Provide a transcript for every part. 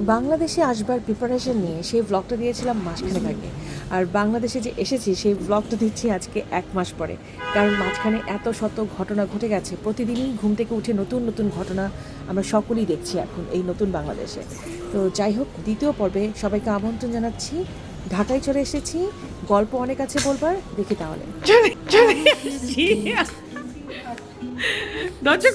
বাংলাদেশে আসবার প্রিপারেশন নিয়ে সেই ব্লগটা দিয়েছিলাম মাসখানেক আগে। আর বাংলাদেশে যে এসেছি সেই ব্লগটা দিচ্ছি আজকে এক মাস পরে। কারণ মাঝখানে এত শত ঘটনা ঘটে গেছে প্রতিদিনই ঘুম থেকে উঠে নতুন নতুন ঘটনা আমরা সকলেই দেখছি এখন এই নতুন বাংলাদেশে। তো যাই হোক দ্বিতীয় পর্বে সবাইকে আমন্ত্রণ জানাচ্ছি। ঢাকায় চলে এসেছি। গল্প অনেক আছে বলবার দেখি তাহলে। দর্শক.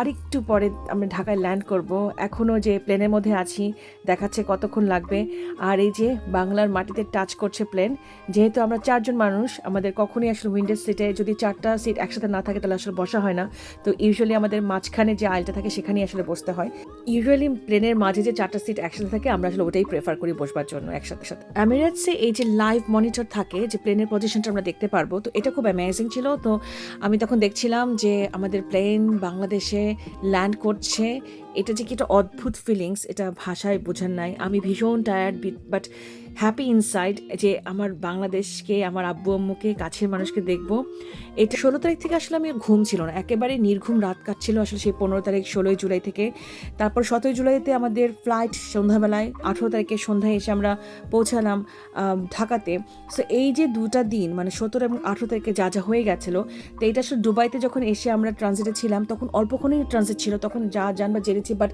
আরেকটু পরে আমরা ঢাকায় ল্যান্ড করব। এখনও যে প্লেনের মধ্যে আছি, দেখাচ্ছে কতক্ষণ লাগবে। আর এই যে বাংলার মাটিতে টাচ করছে প্লেন যেহেতু আমরা চারজন মানুষ, আমাদের কখনোই আসলে উইন্ডো সিটে যদি চারটা সিট একসাথে না থাকে, তাহলে আসলে বসা হয় না। তো ইউজুয়ালি আমাদের মাঝখানে যে আইলটা থাকে, সেখানেই আসলে বসতে হয়। ইউজুয়ালি প্লেনের মাঝে যে চারটা সিট একসাথে থাকে, আমরা আসলে ওটাই প্রেফার করি বসবার জন্য একসাথে সাথে। এমিরেটসে এই যে লাইভ মনিটর থাকে, যে প্লেনের পজিশনটা আমরা দেখতে পারব, তো এটা খুব অ্যামেজিং ছিল। তো আমি তখন দেখছিলাম যে আমাদের প্লেন বাংলাদেশে ল্যান্ড করছে এটা যে কি একটা অদ্ভুত ফিলিংস এটা ভাষায় বোঝার নাই। আমি ভীষণ টায়ার্ড বাট হ্যাপি ইনসাইড যে আমার বাংলাদেশকে, আমার আব্বু আম্মুকে, কাছের মানুষকে দেখব। এটা ষোলো তারিখ থেকে আসলে আমি ঘুম ছিল না। একেবারে নির্ঘুম রাত কাটছিল আসলে সেই পনেরো তারিখ, ষোলোই জুলাই থেকে। তারপর সতেরোই জুলাইতে আমাদের ফ্লাইট সন্ধ্যাবেলায়, আঠেরো তারিখে সন্ধ্যায় এসে আমরা পৌঁছালাম ঢাকাতে। সো এই যে দুটা দিন মানে সতেরো এবং আঠেরো তারিখে যা যা হয়ে গেছিল, তো এটা আসলে দুবাইতে যখন এসে আমরা ট্রানজিটে ছিলাম, তখন অল্পক্ষণই ট্রানজিট ছিল, তখন যা যান বা জানবা জেনেছি বাট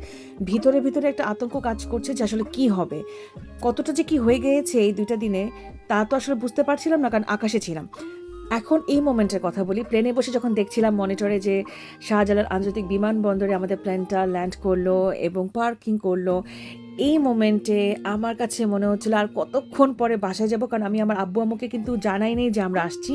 ভিতরে ভিতরে একটা আতঙ্ক কাজ করছে যে আসলে কি হবে। কতটা যে কি হয়ে গিয়েছে এই দুইটা দিনে, তা তো আসলে বুঝতে পারছিলাম না, কারণ আকাশে ছিলাম। এখন এই মোমেন্টের কথা বলি, প্লেনে বসে যখন দেখছিলাম মনিটরে যে শাহজালাল আন্তর্জাতিক বিমানবন্দরে আমাদের প্ল্যানটা ল্যান্ড করল এবং পার্কিং করল এই মোমেন্টে আমার কাছে মনে হচ্ছিল, আর কতক্ষণ পরে বাসায় যাব? কারণ আমি আমার আব্বু আম্মুকে কিন্তু জানাই নেই যে আমরা আসছি।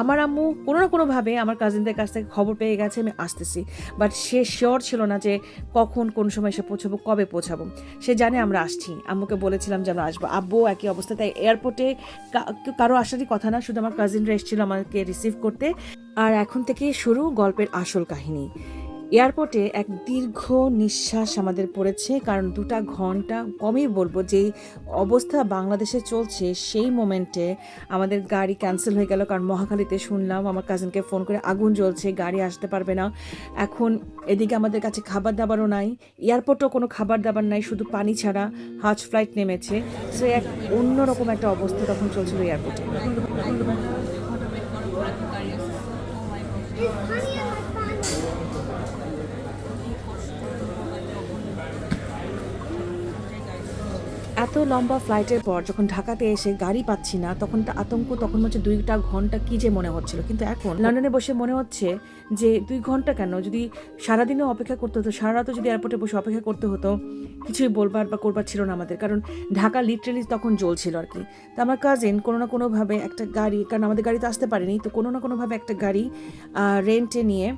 আমার আম্মু কোনো না কোনোভাবে আমার কাজিনদের কাছ থেকে খবর পেয়ে গেছে, আমি আসতেছি। বাট সে শিওর ছিল না যে কখন, কোন সময় এসে পৌঁছাবো, কবে পৌঁছাবো। সে জানে আমরা আসছি। আম্মুকে বলেছিলাম যে আমরা আসব। আব্বু একই অবস্থা। তাই এয়ারপোর্টে কারও আসারই কথা না, শুধু আমার কাজিনরা এসেছিল আমাকে রিসিভ করতে। আর এখন থেকে শুরু গল্পের আসল কাহিনী। এয়ারপোর্টে এক দীর্ঘ নিঃশ্বাস আমাদের পড়েছে, কারণ দুটা ঘণ্টা কমই বলব যেই অবস্থা বাংলাদেশে চলছে, সেই মোমেন্টে আমাদের গাড়ি ক্যান্সেল হয়ে গেল, কারণ মহাখালীতে শুনলাম আমার কাজিনকে ফোন করে আগুন জ্বলছে, গাড়ি আসতে পারবে না। এখন এদিকে আমাদের কাছে খাবার দাবারও নাই, এয়ারপোর্টেও কোনো খাবার দাবার নাই, শুধু পানি ছাড়া হাজ ফ্লাইট নেমেছে। সো এক অন্যরকম একটা অবস্থা তখন চলছিল এয়ারপোর্টে। এত লম্বা ফ্লাইটের পর যখন ঢাকাতে এসে গাড়ি পাচ্ছি না, তখন একটা আতঙ্ক, তখন হচ্ছে দুইটা ঘণ্টা কি যে মনে হচ্ছিল। কিন্তু এখন লন্ডনে বসে মনে হচ্ছে যে দুই ঘণ্টা কেন? যদি সারাদিনও অপেক্ষা করতে হতো সারা রাতও যদি এয়ারপোর্টে বসে অপেক্ষা করতে হতো, কিছুই বলবার বা করবার ছিল না আমাদের। কারণ ঢাকা লিটারেলি তখন জ্বলছিল আর কি। তো আমার কাজিন কোনো না কোনোভাবে একটা গাড়ি, কারণ আমাদের গাড়িতে আসতে পারেনি, তো কোনো না কোনোভাবে একটা গাড়ি রেন্টে নিয়ে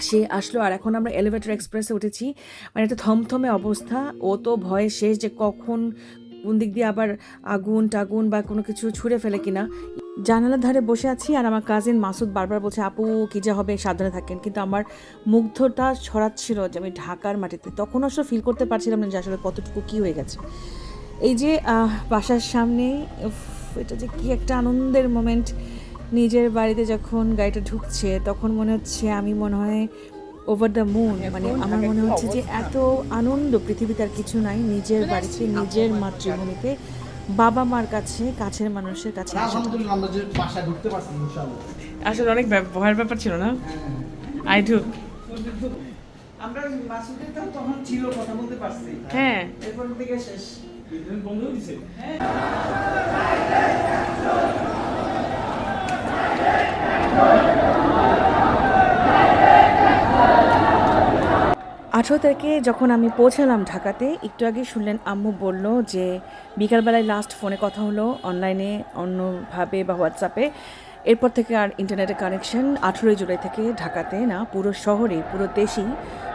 সে আসলো আর এখন আমরা এলিভেটর এক্সপ্রেসে উঠেছি। মানে একটা থমথমে অবস্থা। ও তো ভয়ে শেষ যে কখন কোন দিক দিয়ে আবার আগুন টাগুন বা কোনো কিছু ছুঁড়ে ফেলে কিনা। জানালার ধারে বসে আছি আর আমার কাজিন মাসুদ বারবার বলছে, আপু, কী যা হবে? সাবধানে থাকেন। কিন্তু আমার মুগ্ধটা ছড়াচ্ছিল যে আমি ঢাকার মাটিতে। তখন আসলে ফিল করতে পারছিলাম না যে আসলে কতটুকু কী হয়ে গেছে। এই যে বাসার সামনে এটা যে কী একটা আনন্দের মোমেন্ট নিজের বাড়িতে যখন গাড়িটা ঢুকছে তখন মনে হচ্ছে আমি মনে হয় ওভার দ্য মুন মানে আমার মনে হচ্ছে যে এত আনন্দ পৃথিবীতে আর কিছু নাই নিজের বাড়িতে নিজের মাতৃভূমিতে বাবা মার কাছে কাছের মানুষের কাছে আসা। আলহামদুলিল্লাহ আমরা যে বাসায় ঢুকতে পারছি ইনশাআল্লাহ। আসলে অনেক ভয়ের ব্যাপার ছিল না? আই ঢুক। আমরা মাসুদের তখন ছিল কথা বলতে পারছি। হ্যাঁ। এরপর থেকে শেষ। বন্ধ দিছে। আঠেরো তারিখে যখন আমি পৌঁছালাম ঢাকাতে, একটু আগে শুনলেন আম্মু বলল যে বিকালবেলায় লাস্ট ফোনে কথা হলো অনলাইনে অন্যভাবে বা হোয়াটসঅ্যাপে এরপর থেকে আর ইন্টারনেটের কানেকশন আঠেরোই জুলাই থেকে ঢাকাতে না, পুরো শহরে, পুরো দেশেই,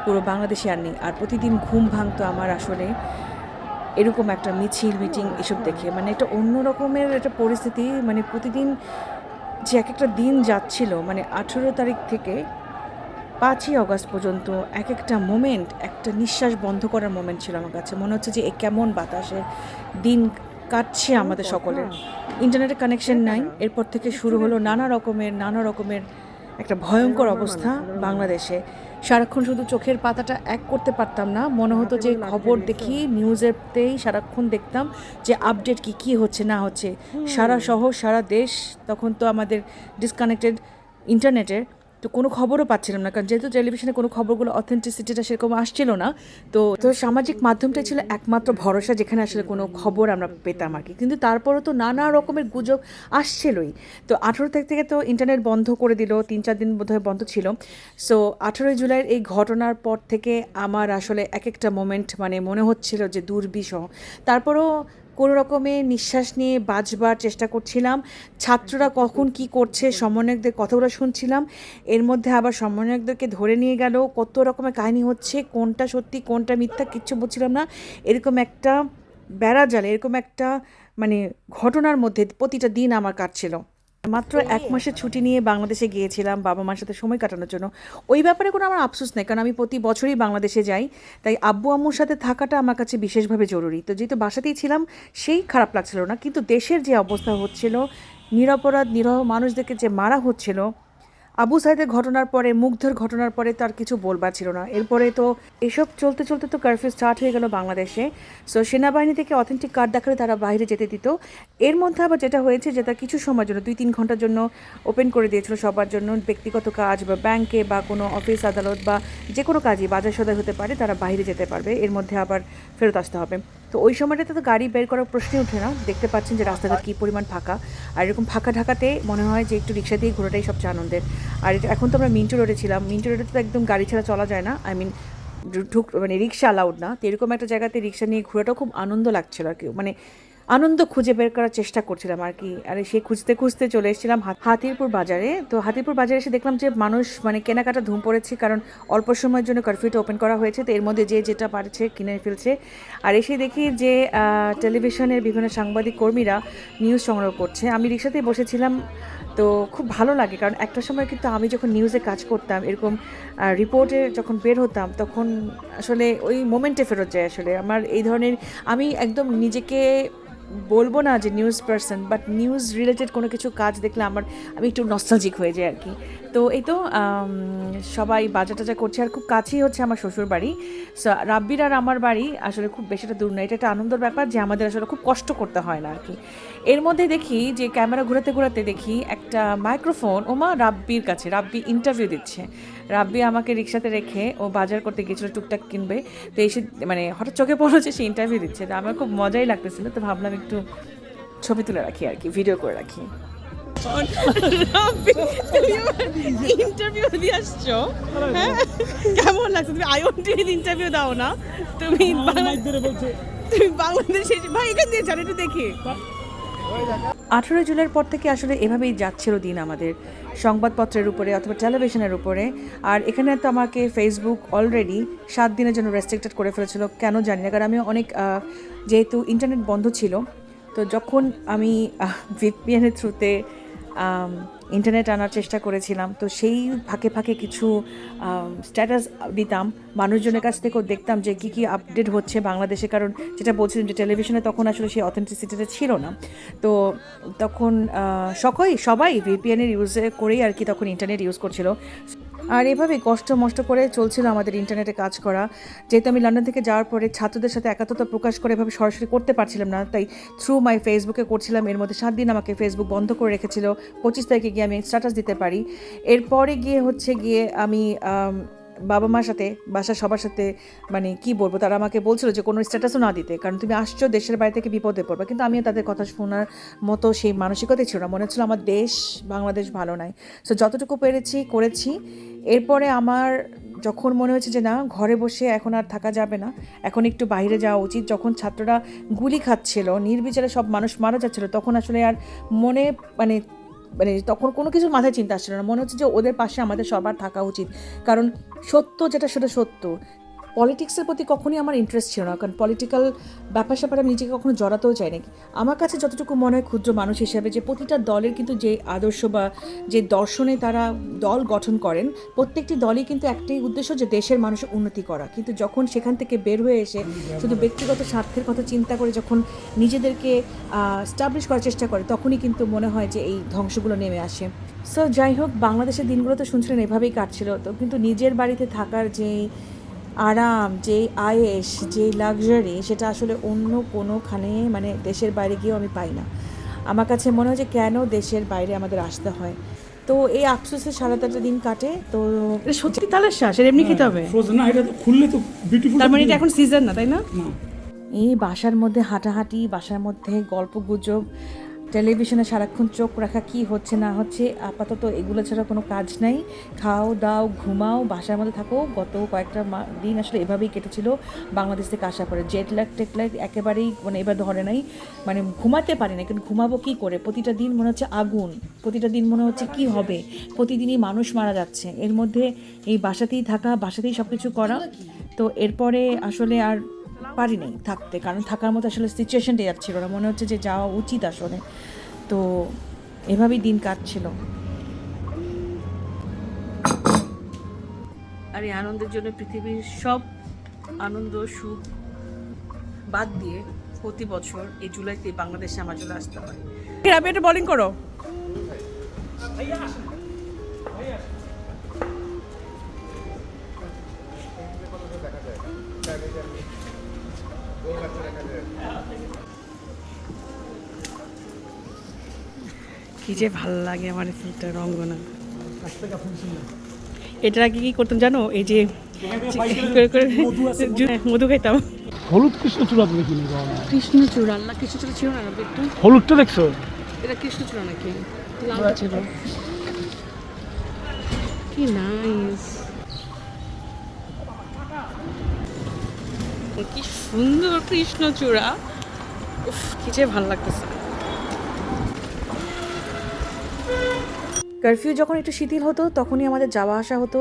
পুরো বাংলাদেশে আর নেই। আর প্রতিদিন ঘুম ভাঙতো আমার আসলে। এরকম একটা মিছিল মিটিং এসব দেখে। মানে একটা অন্য রকমের একটা পরিস্থিতি মানে প্রতিদিন যে এক একটা দিন যাচ্ছিল মানে আঠেরো তারিখ থেকে পাঁচই অগস্ট পর্যন্ত এক একটা মোমেন্ট একটা নিঃশ্বাস বন্ধ করার মোমেন্ট ছিল আমার কাছে। মনে হচ্ছে যে এ কেমন বাতাসে দিন কাটছে আমাদের সকলের। ইন্টারনেটের কানেকশন নাই। এরপর থেকে শুরু হলো নানা রকমের নানা রকমের একটা ভয়ঙ্কর অবস্থা। বাংলাদেশে। সারাক্ষণ শুধু চোখের পাতাটা এক করতে পারতাম না। মনে হতো যে খবর দেখি নিউজেতেই সারাক্ষণ দেখতাম যে আপডেট কি কি হচ্ছে না হচ্ছে। সারা শহর সারা দেশ তখন তো আমাদের ডিসকানেক্টেড ইন্টারনেটের তো কোনো খবরও পাচ্ছিলাম না, কারণ যেহেতু টেলিভিশনে কোনো খবরগুলো অথেন্টিসিটিটা সেরকম আসছিল না, তো তো সামাজিক মাধ্যমটাই ছিল একমাত্র ভরসা যেখানে আসলে কোনো খবর আমরা পেতাম আর কি। কিন্তু তারপরও তো নানা রকমের গুজব আসছিলই। তো আঠেরো তারিখ থেকে তো ইন্টারনেট বন্ধ করে দিল, তিন চার দিন বোধহয় বন্ধ ছিল। সো আঠেরোই জুলাইয়ের এই ঘটনার পর থেকে আমার আসলে এক একটা মোমেন্ট মানে মনে হচ্ছিল যে দুর্বিষহ। তারপরও কোনো রকমে নিঃশ্বাস নিয়ে বাঁচবার চেষ্টা করছিলাম। ছাত্ররা কখন কি করছে সমন্বয়কদের কথাগুলো শুনছিলাম। এর মধ্যে আবার সমন্বয়কদেরকে ধরে নিয়ে গেল কত রকমের কাহিনী হচ্ছে কোনটা সত্যি কোনটা মিথ্যা কিচ্ছু বুঝছিলাম না। এরকম একটা বেড়া জালে এরকম একটা মানে ঘটনার মধ্যে প্রতিটা দিন আমার কাটছিল। মাত্র এক মাসের ছুটি নিয়ে বাংলাদেশে গিয়েছিলাম বাবা মার সাথে সময় কাটানোর জন্য। ওই ব্যাপারে কোনো আমার আফসোস নেই কারণ আমি প্রতি বছরই বাংলাদেশে যাই। তাই আব্বু আম্মুর সাথে থাকাটা আমার কাছে বিশেষভাবে জরুরি। তো যেহেতু বাসাতেই ছিলাম সেই খারাপ লাগছিল না। কিন্তু দেশের যে অবস্থা হচ্ছিল নিরাপরাধ নিরহ মানুষদেরকে যে মারা হচ্ছিল আবু সাইদের ঘটনার পরে, মুগ্ধর ঘটনার পরে তার কিছু বলবার ছিল না। এরপরে তো এসব চলতে চলতে তো কারফিউ স্টার্ট হয়ে গেল বাংলাদেশে। সো সেনাবাহিনী থেকে অথেন্টিক কার্ড দেখালে তারা বাইরে যেতে দিত। এর মধ্যে আবার যেটা হয়েছে যেটা কিছু সময়ের জন্য দুই তিন ঘণ্টার জন্য ওপেন করে দিয়েছিল সবার জন্য। ব্যক্তিগত কাজ বা ব্যাংকে বা কোনো অফিস আদালত বা যে কোনো কাজই বাজার সদাই হতে পারে, তারা বাইরে যেতে পারবে। এর মধ্যে আবার ফেরত আসতে হবে। তো ওই সময়টাতে তো গাড়ি বের করার প্রশ্নই ওঠে না। দেখতে পাচ্ছেন যে রাস্তাঘাট কী পরিমাণ ফাঁকা। আর এরকম ফাঁকা ঢাকাতে মনে হয় যে একটু রিক্সা দিয়ে ঘোরাটাই সবচেয়ে আনন্দের। আর এখন তো আমরা মিন্টু রোডে ছিলাম। মিন্টু রোডে তো একদম গাড়ি ছাড়া চলা যায় না। আই মিন ঢুক মানে রিক্সা অ্যালাউড না। তো এরকম একটা জায়গাতে রিক্সা নিয়ে ঘোরাটাও খুব আনন্দ লাগছিল আর কি। মানে আনন্দ খুঁজে বের করার চেষ্টা করছিলাম আর কি। আর সে খুঁজতে খুঁজতে চলে এসেছিলাম হাতিরপুর বাজারে। তো হাতিরপুর বাজারে এসে দেখলাম যে মানুষ মানে কেনাকাটা ধুম পড়েছে কারণ অল্প সময়ের জন্য কারফিউটা ওপেন করা হয়েছে। তো এর মধ্যে যে যেটা পারছে কিনে ফেলছে। আর এসে দেখি যে টেলিভিশনের বিভিন্ন সাংবাদিক কর্মীরা নিউজ সংগ্রহ করছে। আমি রিক্সাতেই বসেছিলাম। তো খুব ভালো লাগে কারণ একটা সময় কিন্তু আমি যখন নিউজে কাজ করতাম, এরকম রিপোর্টে যখন বের হতাম, তখন আসলে ওই মোমেন্টে ফেরত যায় আসলে। আমার এই ধরনের, আমি একদম নিজেকে বলব না যে news person but news related কোনো কিছু কাজ দেখলে আমার, আমি একটু নস্টালজিক হয়ে যাই আর কি। তো এই তো সবাই বাজা টাজা করছে আর খুব কাছেই হচ্ছে আমার শ্বশুর বাড়ি। সো রাব্বির আর আমার বাড়ি আসলে খুব বেশিটা দূর না, এটা একটা আনন্দের ব্যাপার যে আমাদের আসলে খুব কষ্ট করতে হয় না আর কি। এর মধ্যে দেখি যে ক্যামেরা ঘোরাতে ঘোরাতে দেখি একটা মাইক্রোফোন ওমা, রাব্বির কাছে, রাব্বি ইন্টারভিউ দিচ্ছে। রাব্বি আমাকে রিক্সাতে রেখে ও বাজার করতে গিয়েছিল টুকটাক কিনবে। তো এসে মানে হঠাৎ চোখে পড়ল যে সে ইন্টারভিউ দিচ্ছে। তো আমার খুব মজাই লাগতেছিল। তো ভাবলাম একটু ছবি তুলে রাখি আর কি ভিডিও করে রাখি। ইন্টারভিউ দিয়ে আসছো? হ্যাঁ? কেমন লাগছে? তুমি আইওটির ইন্টারভিউ দাও না। তুমি বাংলাদেশে ভাই এখান দিয়ে জানো একটু দেখি। আঠেরোই জুলাইয়ের পর থেকে আসলে এভাবেই যাচ্ছিল দিন আমাদের। সংবাদপত্রের উপরে অথবা টেলিভিশনের উপরে। আর এখানে তো আমাকে ফেসবুক অলরেডি সাত দিনের জন্য রেস্ট্রিক্টেড করে ফেলেছিল, কেন জানি না। কারণ আমি অনেক যেহেতু ইন্টারনেট বন্ধ ছিল, তো যখন আমি ভিপিএনের থ্রুতে ইন্টারনেট আনার চেষ্টা করেছিলাম। তো সেই ফাঁকে ফাঁকে কিছু স্ট্যাটাস দিতাম। মানুষজনের কাছ থেকেও দেখতাম যে কী কী আপডেট হচ্ছে বাংলাদেশে। কারণ যেটা বলছিলাম যে টেলিভিশনে তখন আসলে সেই অথেন্টিসিটিটা ছিল না। তো তখন সকই সবাই ভিপিএনের ইউজ করেই আর কি তখন ইন্টারনেট ইউজ করছিল। আর এভাবে কষ্ট মষ্ট করে চলছিল আমাদের ইন্টারনেটে কাজ করা। যেহেতু আমি লন্ডন থেকে যাওয়ার পরে ছাত্রদের সাথে একাত্মতা প্রকাশ করে এভাবে সরাসরি করতে পারছিলাম না, তাই থ্রু মাই ফেসবুকে করছিলাম। এর মধ্যে সাত দিন আমাকে ফেসবুক বন্ধ করে রেখেছিল। পঁচিশ তারিখে গিয়ে আমি স্ট্যাটাস দিতে পারি। এরপরে গিয়ে হচ্ছে গিয়ে আমি বাবা মার সাথে, বাসার সবার সাথে মানে কি বলব, তারা আমাকে বলছিল যে কোনো স্ট্যাটাসও না দিতে, কারণ তুমি আসছো দেশের বাইরে থেকে বিপদে পড়বে। কিন্তু আমিও তাদের কথা শোনার মতো সেই মানসিকতাই ছিল না। মনে হচ্ছিল আমার দেশ, বাংলাদেশ ভালো নাই। সো যতটুকু পেরেছি, করেছি। এরপরে আমার যখন মনে হয়েছে যে না, ঘরে বসে এখন আর থাকা যাবে না, এখন একটু বাইরে যাওয়া উচিত। যখন ছাত্ররা গুলি খাচ্ছিল, নির্বিচারে সব মানুষ মারা যাচ্ছিল, তখন আসলে আর মনে মানে মানে তখন কোনো কিছু মাথায় চিন্তা আসছিল না। মনে হচ্ছে যে ওদের পাশে আমাদের সবার থাকা উচিত। কারণ সত্য যেটা, সেটা সত্য। পলিটিক্সের প্রতি কখনোই আমার ইন্টারেস্ট ছিল না, কারণ পলিটিক্যাল ব্যাপার স্যাপারে আমি নিজেকে কখনো জড়াতেও চাই নাকি আমার কাছে যতটুকু মনে হয় ক্ষুদ্র মানুষ হিসেবে যে প্রতিটা দলের কিন্তু যে আদর্শ বা যে দর্শনে তারা দল গঠন করেন, প্রত্যেকটি দলই কিন্তু একটাই উদ্দেশ্য যে দেশের মানুষের উন্নতি করা। কিন্তু যখন সেখান থেকে বের হয়ে এসে শুধু ব্যক্তিগত স্বার্থের কথা চিন্তা করে যখন নিজেদেরকে স্টাবলিশ করার চেষ্টা করে, তখনই কিন্তু মনে হয় যে এই ধ্বংসগুলো নেমে আসে। সো যাই হোক, বাংলাদেশের দিনগুলো তো শুনছিলেন, এভাবেই কাটছিল। তো কিন্তু নিজের বাড়িতে থাকার যে আরাম যে আয়েস যে লাক্সারি সেটা আসলে অন্য কোনোখানে মানে দেশের বাইরে গিয়েও আমি পাই না। আমার কাছে মনে হয় যে কেন দেশের বাইরে আমাদের আসতে হয়? তো এই আফসোসে সারা সারাটা দিন কাটে তো সত্যি তালের শ্বাস এটা এমনি খেতে হবে? ফ্রোজেন না এটা তো খুললে তো বিউটিফুল তার মানে এটা এখন সিজন না তাই না? না। এই বাসার মধ্যে হাঁটাহাঁটি বাসার মধ্যে গল্প গুজব টেলিভিশনে সারাক্ষণ চোখ রাখা কি হচ্ছে, না হচ্ছে, আপাতত এগুলো ছাড়া কোনো কাজ নাই। খাও, দাও, ঘুমাও, বাসার মধ্যে থাকো। গত কয়েকটা দিন আসলে এভাবেই কেটেছিল বাংলাদেশ থেকে আসা পরে। জেট ল্যাগ টেট ল্যাগ একেবারেই মানে এবার ধরে নাই। মানে ঘুমাতে পারি না কিন্তু ঘুমাবো কী করে? প্রতিটা দিন মনে হচ্ছে আগুন। প্রতিটা দিন মনে হচ্ছে কি হবে? প্রতিদিনই মানুষ মারা যাচ্ছে। এর মধ্যে এই বাসাতেই থাকা, বাসাতেই সব কিছু করা। তো এরপরে আসলে আর পারি নাই থাকতে কারণ থাকার মতো আসলে সিচুয়েশনটাই যাচ্ছিল না। মনে হচ্ছে যে যাওয়া উচিত আসলে। তো এভাবেই দিন কাটছিল। আর এই আনন্দের জন্য পৃথিবীর সব আনন্দ সুখ বাদ দিয়ে প্রতি বছর এই জুলাইতে বাংলাদেশে আমার চলে আসতে হয়। রাবি একটা বলিং করো। কি যে ভালো লাগে আমার এই ফুলটা রঙ্গনা। এটা আগে কি করতাম জানো? এই যে মধু খাইতাম। হলুদ কৃষ্ণচূড়া তুমি কিনে। কৃষ্ণচূড়া না কৃষ্ণচূড়া ছিল না একটু হলুদটা দেখছ? এটা কৃষ্ণচূড়া নাকি? লাল ছিল। কি নাইস কি সুন্দর কৃষ্ণচূড়া। উফ কি যে ভালো লাগতেছে। কারফিউ যখন একটু শিথিল হতো, তখনই আমাদের যাওয়া আসা হতো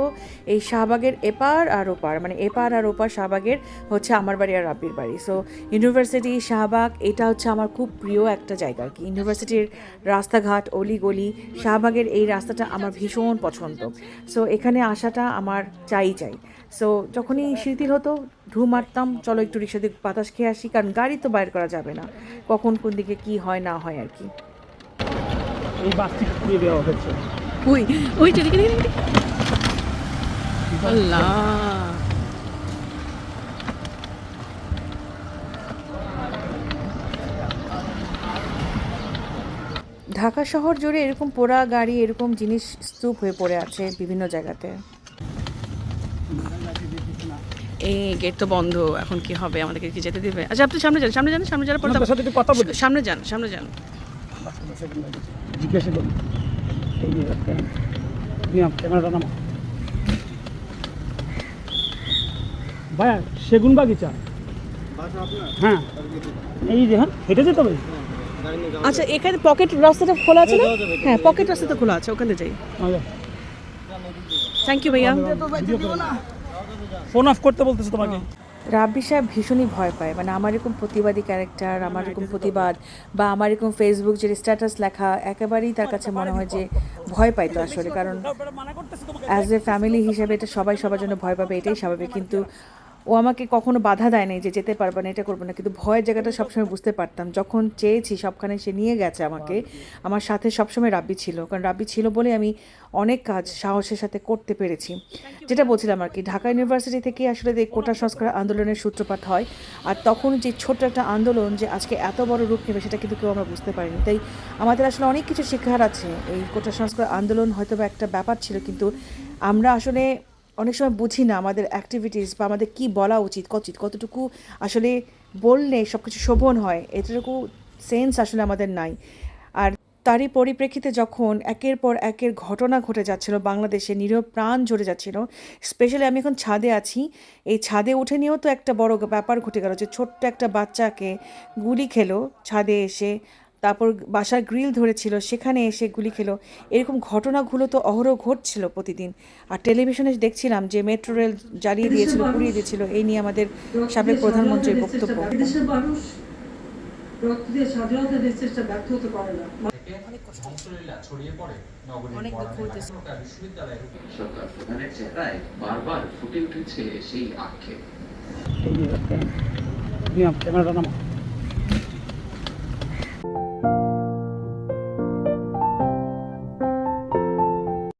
এই শাহবাগের এপার আর ওপার। মানে এপার আর ওপার শাহবাগের হচ্ছে আমার বাড়ি আর রাব্বির বাড়ি। সো ইউনিভার্সিটি শাহবাগ, এটা হচ্ছে আমার খুব প্রিয় একটা জায়গা। আর কি ইউনিভার্সিটির রাস্তাঘাট অলি গলি শাহবাগের এই রাস্তাটা আমার ভীষণ পছন্দ। সো এখানে আসাটা আমার চাই চাই। সো যখনই শিথিল হতো, ঢু মারতাম, চলো একটু রিক্সা দিয়ে বাতাস খেয়ে আসি, কারণ গাড়ি তো বাইর করা যাবে না। কখন কোন দিকে কি হয়, না হয় আর কি। এই বাস্তি দিয়ে দেওয়া হয়েছে। ওই ওই দেখি দেখি। আল্লাহ। ঢাকা শহর জুড়ে এরকম পোড়া গাড়ি এরকম জিনিস স্তূপ হয়ে পড়ে আছে বিভিন্ন জায়গাতে। এই গেট তো বন্ধ এখন কি হবে? আমাদেরকে কি যেতে দিবে? আচ্ছা আপনি সামনে যান সামনে যান সামনে যাওয়ার পর কথা বলি। সামনে যান সামনে যান। জিজ্ঞাসা করুন এই যে একটা ক্যামেরাটা নামা ভাইয়া সেগুন বাগিচা হ্যাঁ। এই যে হ্যাঁ হেঁটে যেতে হবে? আচ্ছা এখানে পকেট রাস্তাটা খোলা আছে না? হ্যাঁ পকেট রাস্তাটা খোলা আছে ওখানে যাই। আচ্ছা, থ্যাংক ইউ ভাইয়া। ফোন অফ করতে বলতেছে তোমাকে। রাব্বি সাহেব ভীষণই ভয় পায়। মানে আমার এরকম প্রতিবাদী ক্যারেক্টার আমার এরকম প্রতিবাদ বা আমার এরকম ফেসবুক যে স্ট্যাটাস লেখা একেবারেই তার কাছে মনে হয় যে ভয় পাইতো আসলে। কারণ অ্যাজ এ ফ্যামিলি হিসেবে এটা সবাই সবার জন্য ভয় পাবে এটাই স্বাভাবিক। কিন্তু ও আমাকে কখনো বাধা দেয় নাই যে যেতে পারবে না, এটা করব না। কিন্তু ভয়ের জায়গাটা সবসময় বুঝতে পারতাম। যখন চেয়েছি সবখানে সে নিয়ে গেছে আমাকে, আমার সাথে সবসময় রাব্বি ছিল। কারণ রাব্বি ছিল বলে আমি অনেক কাজ সাহসের সাথে করতে পেরেছি। যেটা বলছিলাম আর কি, ঢাকা ইউনিভার্সিটি থেকে আসলে এই কোটা সংস্কার আন্দোলনের সূত্রপাত হয়, আর তখন যে ছোট্ট একটা আন্দোলন যে আজকে এত বড় রূপ নেবে, সেটা কিন্তু কেউ আমরা বুঝতে পারিনি। তাই আমাদের আসলে অনেক কিছু শেখার আছে। এই কোটা সংস্কার আন্দোলন হয়তো একটা ব্যাপার ছিল, কিন্তু আমরা আসলে অনেক সময় বুঝি না আমাদের অ্যাক্টিভিটিস বা আমাদের কি বলা উচিত কচিত কতটুকু আসলে বললে সব কিছু শোভন হয়, এতটুকু সেন্স আসলে আমাদের নাই। আর তারই পরিপ্রেক্ষিতে যখন একের পর একের ঘটনা ঘটে যাচ্ছিল, বাংলাদেশে নিরীহ প্রাণ ঝরে যাচ্ছিল স্পেশালি আমি এখন ছাদে আছি, এই ছাদে উঠে নিয়েও তো একটা বড় ব্যাপার ঘটে গেল যে ছোট্ট একটা বাচ্চাকে গুলি খেলো, ছাদে এসে তারপর বাসার গ্রিল ধরেছিল সেখানে এসে গুলি খেলো। এরকম ঘটনাগুলো তো অহরহ ঘটছিল প্রতিদিন। আর টেলিভিশনে দেখছিলাম যে মেট্রো রেল জ্বালিয়ে দিয়েছিল পুড়িয়ে দিয়েছিল। এই নিয়ে আমাদের সাবেক প্রধানমন্ত্রীর বক্তব্য। দেশের মানুষ রক্ত দিয়ে স্বাধীনতা দেশ চেষ্টা ব্যর্থ হতে পারে না ধ্বংসলীলা ছড়িয়ে পড়ে নগরীর অনেক দুঃখ হইতেছে। বিশ্ববিদ্যালয়ের সরকার প্রধানের চেহারায় বারবার ফুটে উঠেছে সেই আক্ষেপ। ক্যামেরাটা নামা